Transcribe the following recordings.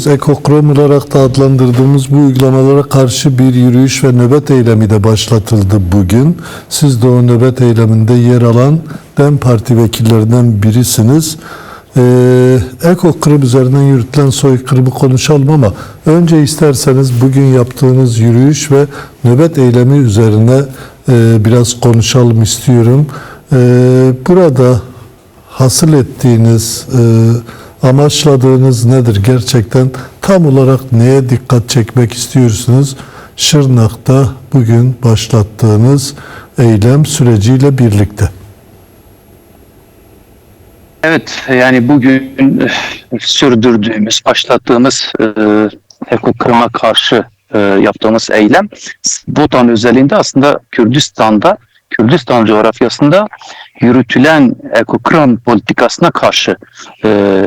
ediyoruz. Ekokrom olarak da adlandırdığımız bu uygulamalara karşı bir yürüyüş ve nöbet eylemi de başlatıldı bugün. Siz de o nöbet eyleminde yer alan DEM Parti vekillerinden birisiniz. Ee, Ekokrim üzerinden yürütülen soykırımı konuşalım ama önce isterseniz bugün yaptığınız yürüyüş ve nöbet eylemi üzerine e, biraz konuşalım istiyorum. Ee, burada hasıl ettiğiniz, e, amaçladığınız nedir gerçekten? Tam olarak neye dikkat çekmek istiyorsunuz? Şırnak'ta bugün başlattığınız eylem süreciyle birlikte. Evet, yani bugün eh, sürdürdüğümüz, başlattığımız e, ekokırıma karşı e, yaptığımız eylem Botan özelinde aslında Kürdistan'da, Kürdistan coğrafyasında yürütülen ekokırım politikasına karşı e,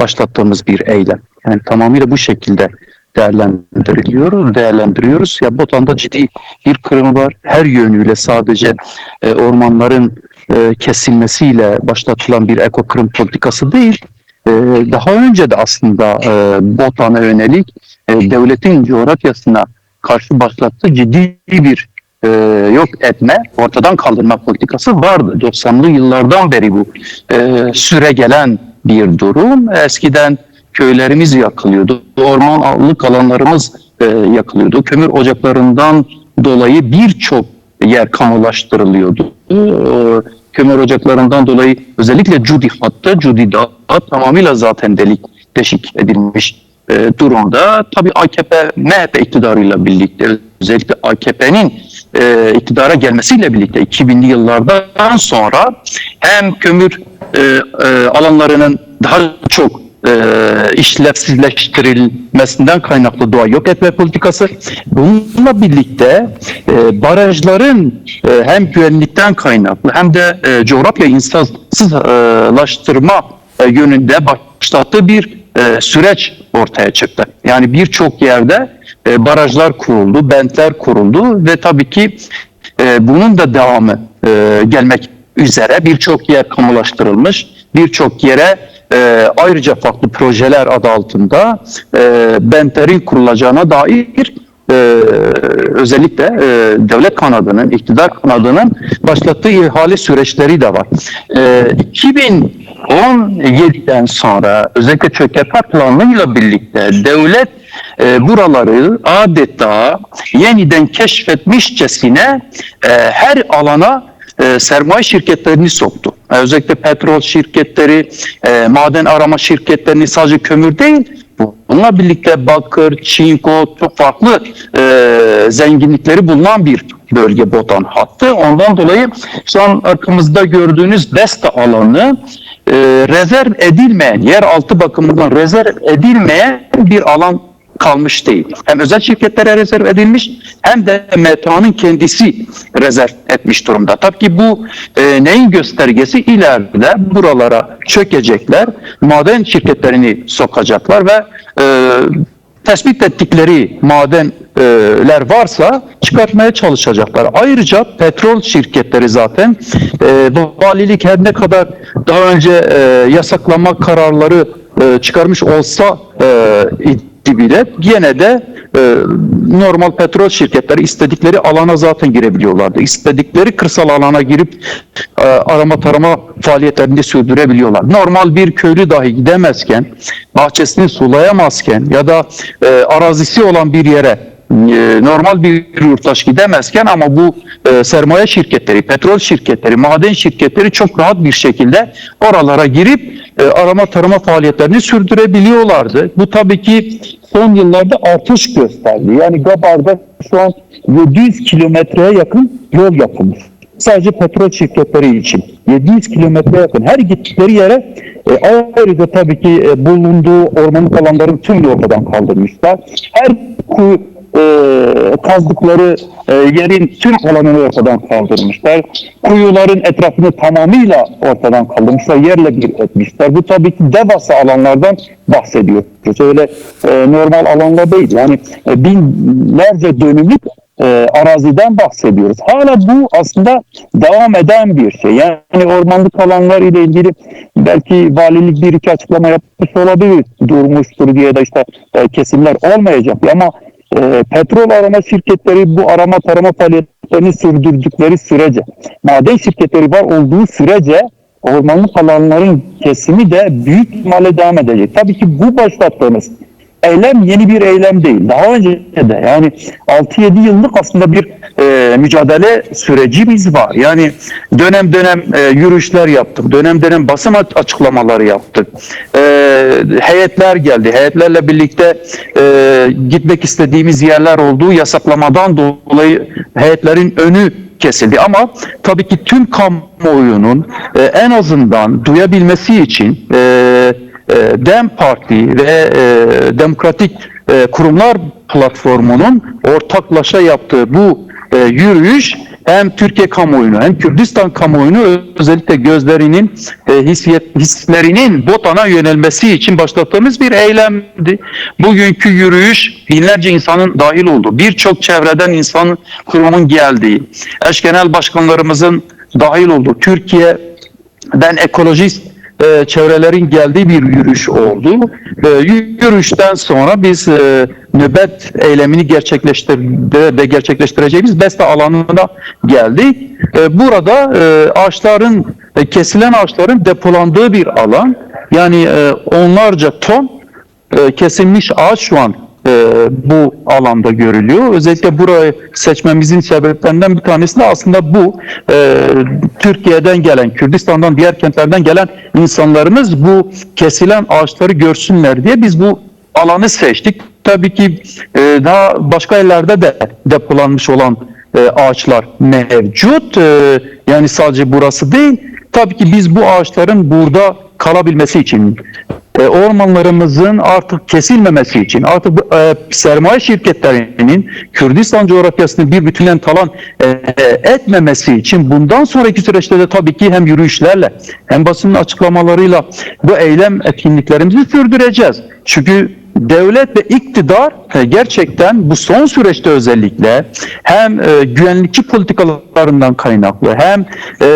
başlattığımız bir eylem. Yani tamamıyla bu şekilde değerlendiriliyor, değerlendiriyoruz. Ya Botan'da ciddi bir kırım var. Her yönüyle sadece e, ormanların e, kesilmesiyle başlatılan bir ekokırım politikası değil. E, daha önce de aslında e, Botan'a yönelik e, devletin coğrafyasına karşı başlattığı ciddi bir e, yok etme, ortadan kaldırma politikası vardı. 90'lı yıllardan beri bu e, süre gelen bir durum. Eskiden köylerimiz yakılıyordu, ormanlık alanlarımız e, yakılıyordu. Kömür ocaklarından dolayı birçok yer kamulaştırılıyordu. E, kömür ocaklarından dolayı özellikle Cudi hattı, Cudi Dağı tamamıyla zaten delik deşik edilmiş e, durumda. Tabii AKP, MHP iktidarıyla birlikte özellikle AKP'nin e, iktidara gelmesiyle birlikte 2000'li yıllardan sonra hem kömür e, e, alanlarının daha çok e, işlevsizleştirilmesinden kaynaklı doğa yok etme politikası. Bununla birlikte e, barajların e, hem güvenlikten kaynaklı hem de e, coğrafya insansızlaştırma e, yönünde başlattığı bir e, süreç ortaya çıktı. Yani birçok yerde e, barajlar kuruldu, bentler kuruldu ve tabii ki e, bunun da devamı e, gelmek üzere birçok yer kamulaştırılmış, birçok yere e, ayrıca farklı projeler adı altında e, bentlerin kurulacağına dair e, özellikle e, devlet kanadının, iktidar kanadının başlattığı ihale süreçleri de var. E, 2017'den sonra özellikle çökertme planıyla birlikte devlet e, buraları adeta yeniden keşfetmişçesine e, her alana e, sermaye şirketlerini soktu. E, özellikle petrol şirketleri, e, maden arama şirketlerini sadece kömür değil, bununla birlikte bakır, çinko, çok farklı e, zenginlikleri bulunan bir bölge Botan hattı. Ondan dolayı şu an arkamızda gördüğünüz Besta alanı e, rezerv edilmeyen, yer altı bakımından rezerv edilmeyen bir alan kalmış değil. Hem özel şirketlere rezerv edilmiş hem de META'nın kendisi rezerv etmiş durumda. Tabii ki bu e, neyin göstergesi? İleride buralara çökecekler, maden şirketlerini sokacaklar ve e, tespit ettikleri madenler varsa çıkartmaya çalışacaklar. Ayrıca petrol şirketleri zaten e, valilik her ne kadar daha önce e, yasaklama kararları e, çıkarmış olsa e, bile gene de e, normal petrol şirketleri istedikleri alana zaten girebiliyorlardı. İstedikleri kırsal alana girip e, arama tarama faaliyetlerini sürdürebiliyorlar. Normal bir köylü dahi gidemezken, bahçesini sulayamazken ya da e, arazisi olan bir yere normal bir yurttaş gidemezken ama bu e, sermaye şirketleri, petrol şirketleri, maden şirketleri çok rahat bir şekilde oralara girip e, arama tarama faaliyetlerini sürdürebiliyorlardı. Bu tabii ki son yıllarda artış gösterdi. Yani Gabar'da şu an 700 kilometreye yakın yol yapılmış. Sadece petrol şirketleri için 700 kilometre yakın her gittikleri yere e, ayrıca tabii ki e, bulunduğu ormanlık alanların tümünü ortadan kaldırmışlar. Her kuyu e, kazdıkları e, yerin tüm alanını ortadan kaldırmışlar. Kuyuların etrafını tamamıyla ortadan kaldırmışlar. Yerle bir etmişler. Bu tabii ki devasa alanlardan bahsediyoruz. Öyle e, normal alanlar değil. Yani e, binlerce dönümlük e, araziden bahsediyoruz. Hala bu aslında devam eden bir şey. Yani ormanlık alanlar ile ilgili belki valilik bir iki açıklama yapmış olabilir. Durmuştur diye de işte e, kesimler olmayacak. Ama e, petrol arama şirketleri bu arama tarama faaliyetlerini sürdürdükleri sürece, maden şirketleri var olduğu sürece ormanlık alanların kesimi de büyük ihtimalle devam edecek. Tabii ki bu başlattığımız eylem yeni bir eylem değil. Daha önce de yani 6-7 yıllık aslında bir e, mücadele sürecimiz var. Yani dönem dönem e, yürüyüşler yaptık. Dönem dönem basın açıklamaları yaptık. E, heyetler geldi. Heyetlerle birlikte e, gitmek istediğimiz yerler olduğu yasaklamadan dolayı heyetlerin önü kesildi ama tabii ki tüm kamuoyunun e, en azından duyabilmesi için e, DEM Parti ve e, Demokratik e, Kurumlar Platformu'nun ortaklaşa yaptığı bu e, yürüyüş hem Türkiye kamuoyunu hem Kürdistan kamuoyunu özellikle gözlerinin e, hissiyet, hislerinin Botan'a yönelmesi için başlattığımız bir eylemdi. Bugünkü yürüyüş binlerce insanın dahil olduğu, birçok çevreden insanın kurumun geldiği, eş genel başkanlarımızın dahil olduğu, Türkiye'den ekolojist e, çevrelerin geldiği bir yürüyüş oldu. E, yürüyüşten sonra biz e, nöbet eylemini gerçekleştirdi ve gerçekleştireceğimiz Beste alanına geldik. E, burada e, ağaçların e, kesilen ağaçların depolandığı bir alan. Yani e, onlarca ton e, kesilmiş ağaç şu an e, bu alanda görülüyor. Özellikle burayı seçmemizin sebeplerinden bir tanesi de aslında bu. E, Türkiye'den gelen, Kürdistan'dan, diğer kentlerden gelen insanlarımız bu kesilen ağaçları görsünler diye biz bu alanı seçtik. Tabii ki e, daha başka yerlerde de depolanmış olan e, ağaçlar mevcut. E, yani sadece burası değil. Tabii ki biz bu ağaçların burada kalabilmesi için e, ormanlarımızın artık kesilmemesi için artık e, sermaye şirketlerinin Kürdistan coğrafyasını bir bütünen talan e, etmemesi için bundan sonraki süreçte de tabii ki hem yürüyüşlerle hem basının açıklamalarıyla bu eylem etkinliklerimizi sürdüreceğiz. Çünkü devlet ve iktidar gerçekten bu son süreçte özellikle hem e, güvenlikçi politikalarından kaynaklı hem e,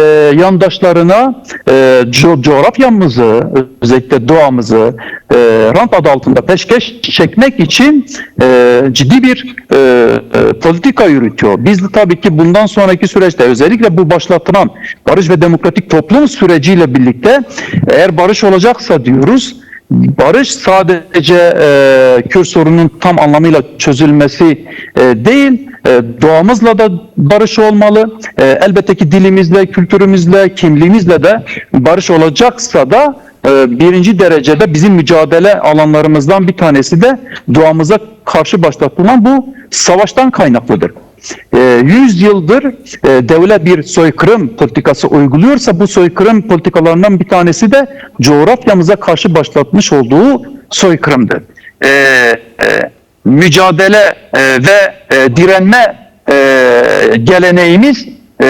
yandaşlarına e, co- coğrafyamızı özellikle doğamızı e, rant adı altında peşkeş çekmek için ciddi bir politika yürütüyor. Biz de tabii ki bundan sonraki süreçte özellikle bu başlatılan barış ve demokratik toplum süreciyle birlikte eğer barış olacaksa diyoruz barış sadece e, Kürt sorunun tam anlamıyla çözülmesi e, değil, e, doğamızla da barış olmalı. E, elbette ki dilimizle, kültürümüzle, kimliğimizle de barış olacaksa da e, birinci derecede bizim mücadele alanlarımızdan bir tanesi de doğamıza karşı başlatılan bu savaştan kaynaklıdır. E, 100 yıldır devlet bir soykırım politikası uyguluyorsa bu soykırım politikalarından bir tanesi de coğrafyamıza karşı başlatmış olduğu soykırımdır. E, e, mücadele e, ve e, direnme geleneğimiz e,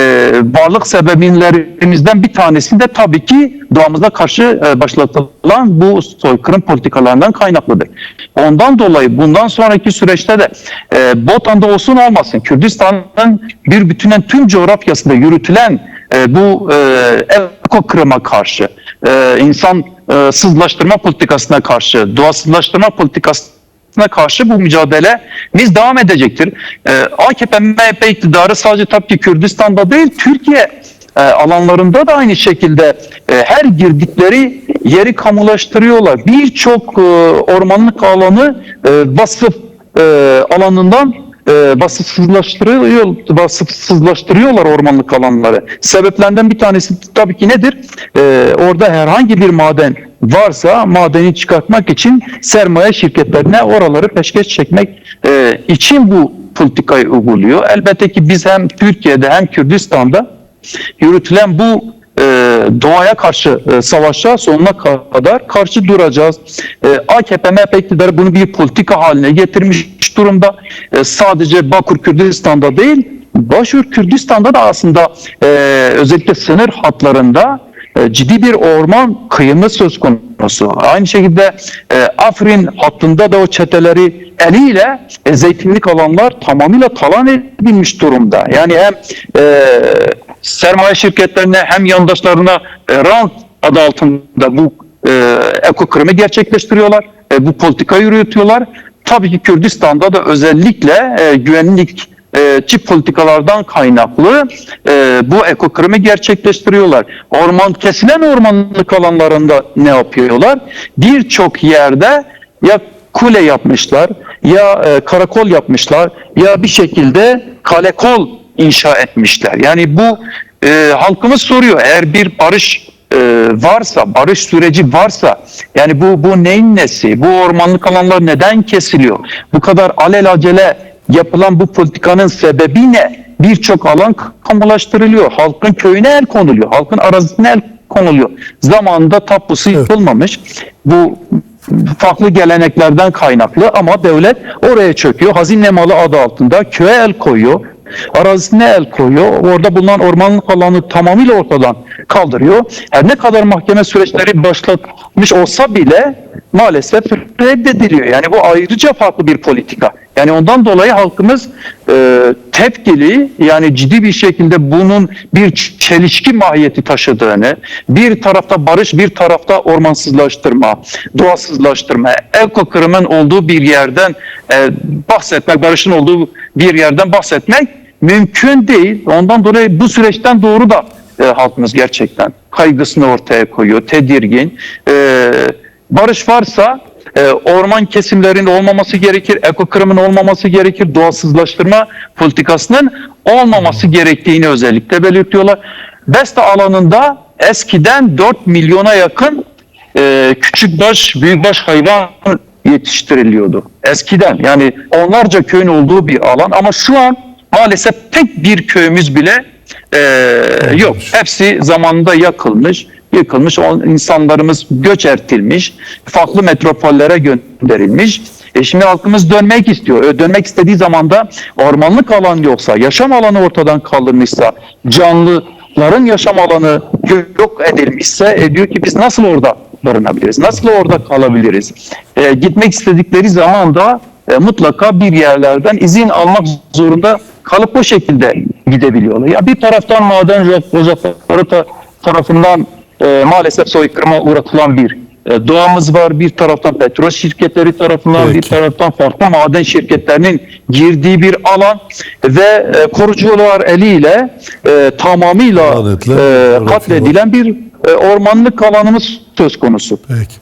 varlık sebeplerimizden bir tanesi de tabii ki doğamıza karşı e, başlatılan bu soykırım politikalarından kaynaklıdır. Ondan dolayı bundan sonraki süreçte de e, Botan'da olsun olmasın Kürdistan'ın bir bütünen tüm coğrafyasında yürütülen e, bu e, eko kırıma karşı, e, insan e, sızlaştırma politikasına karşı, doğasızlaştırma politikasına na karşı bu mücadelemiz devam edecektir. Ee, AKP MHP iktidarı sadece tabii ki Kürdistan'da değil Türkiye e, alanlarında da aynı şekilde e, her girdikleri yeri kamulaştırıyorlar. Birçok e, ormanlık alanı e, vasıf e, alanından e, vasıfsızlaştırıyor, vasıfsızlaştırıyorlar ormanlık alanları. Sebeplerinden bir tanesi tabii ki nedir? E, orada herhangi bir maden varsa madeni çıkartmak için sermaye şirketlerine oraları peşkeş çekmek e, için bu politikayı uyguluyor. Elbette ki biz hem Türkiye'de hem Kürdistan'da yürütülen bu e, doğaya karşı e, savaşa sonuna kadar karşı duracağız. E, AKP MHP iktidarı bunu bir politika haline getirmiş durumda. E, sadece Bakur Kürdistan'da değil, Başur Kürdistan'da da aslında e, özellikle sınır hatlarında e, ciddi bir orman kıyımı söz konusu. Aynı şekilde e, Afrin hattında da o çeteleri eliyle e, zeytinlik alanlar tamamıyla talan edilmiş durumda. Yani hem e, sermaye şirketlerine hem yandaşlarına e, rant adı altında bu e, ekokırımı gerçekleştiriyorlar. E, bu politikayı yürütüyorlar. Tabii ki Kürdistan'da da özellikle e, güvenlik e, çift politikalardan kaynaklı e, bu ekokırımı gerçekleştiriyorlar. Orman kesilen ormanlık alanlarında ne yapıyorlar? Birçok yerde ya kule yapmışlar, ya e, karakol yapmışlar, ya bir şekilde kalekol inşa etmişler. Yani bu e, halkımız soruyor. Eğer bir barış varsa, barış süreci varsa, yani bu bu neyin nesi? Bu ormanlık alanlar neden kesiliyor? Bu kadar alelacele yapılan bu politikanın sebebi ne? Birçok alan kamulaştırılıyor. Halkın köyüne el konuluyor. Halkın arazisine el konuluyor. Zamanında tapusu yapılmamış. Bu farklı geleneklerden kaynaklı ama devlet oraya çöküyor. Hazine malı adı altında köye el koyuyor. Arazisine el koyuyor. Orada bulunan ormanlık alanı tamamıyla ortadan kaldırıyor. Her ne kadar mahkeme süreçleri başlatmış olsa bile maalesef reddediliyor. Yani bu ayrıca farklı bir politika. Yani ondan dolayı halkımız e, tepkili yani ciddi bir şekilde bunun bir çelişki mahiyeti taşıdığını, bir tarafta barış, bir tarafta ormansızlaştırma, doğasızlaştırma, ekokırımın olduğu bir yerden e, bahsetmek, barışın olduğu bir yerden bahsetmek mümkün değil. Ondan dolayı bu süreçten doğru da e, halkımız gerçekten kaygısını ortaya koyuyor, tedirgin. E, barış varsa e, orman kesimlerinin olmaması gerekir, ekokırımın olmaması gerekir, doğasızlaştırma politikasının olmaması gerektiğini özellikle belirtiyorlar. Beste alanında eskiden 4 milyona yakın e, küçükbaş, büyükbaş hayvan yetiştiriliyordu. Eskiden yani onlarca köyün olduğu bir alan ama şu an maalesef tek bir köyümüz bile e, yok. Hepsi zamanında yakılmış, yıkılmış. İnsanlarımız göç ertilmiş, farklı metropollere gönderilmiş. E şimdi halkımız dönmek istiyor. E, dönmek istediği zaman da ormanlık alan yoksa, yaşam alanı ortadan kaldırmışsa, canlıların yaşam alanı yok edilmişse e, diyor ki biz nasıl orada barınabiliriz? Nasıl orada kalabiliriz? E, gitmek istedikleri zaman da e, mutlaka bir yerlerden izin almak zorunda kalıp bu şekilde gidebiliyorlar. Ya bir taraftan maden ocakları ta- tarafından e, maalesef soykırıma uğratılan bir e, doğamız var. Bir taraftan petrol şirketleri tarafından, bir Peki. taraftan farklı maden şirketlerinin girdiği bir alan ve e, korucular eliyle e, tamamıyla e, katledilen bir e, ormanlık alanımız söz konusu. Peki.